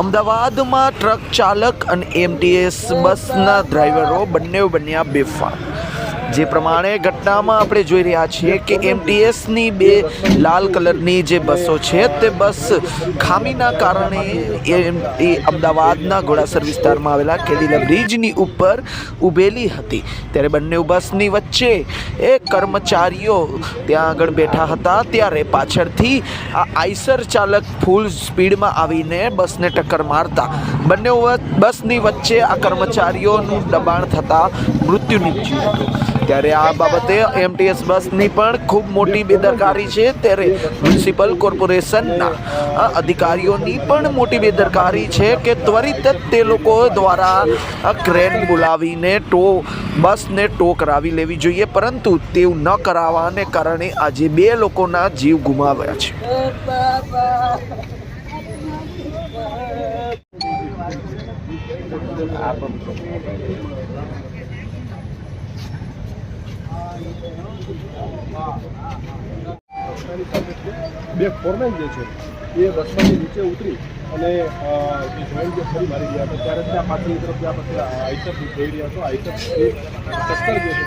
અમદાવાદમાં ટ્રક ચાલક અને એમટીએસ બસના ડ્રાઈવરો બંને બન્યા બેફામ. જે પ્રમાણે ઘટનામાં આપણે જોઈ રહ્યા છીએ કે એમટીએસની બે લાલ કલરની જે બસો છે, તે બસ ખામીના કારણે એ અમદાવાદના ઘોડાસર વિસ્તારમાં આવેલા કેડીલા બ્રિજની ઉપર ઊભેલી હતી. ત્યારે બંને બસની વચ્ચે એ કર્મચારીઓ ત્યાં આગળ બેઠા હતા. ત્યારે પાછળથી આ આઈસર ચાલક ફૂલ સ્પીડમાં આવીને બસને ટક્કર મારતા બંને બસની વચ્ચે આ કર્મચારીઓનું દબાણ થતાં મૃત્યુ નીપજ્યું હતું. ત્યારે આ બાબતે એમટીએસ બસની પણ ખૂબ મોટી બેદરકારી છે. ત્યારે મ્યુનિસિપલ કોર્પોરેશનના અધિકારીઓની પણ મોટી બેદરકારી છે કે ત્વરિત જ તે લોકો દ્વારા ક્રેન બોલાવીને ટો, બસને ટો કરાવી લેવી જોઈએ. પરંતુ તેવું ન કરાવવાને કારણે આજે બે લોકોના જીવ ગુમાવ્યા છે. બે ફોરમેન જે છે, એ બસમાંથી નીચે ઉતરી અને જે જોઈન્ટ જે ફરી મારી ગયા હતા, ત્યારે ત્યાં પાછળની તરફ ત્યાં પછી આઈસર જોઈ રહ્યા છો. એ ટક્કર જે છે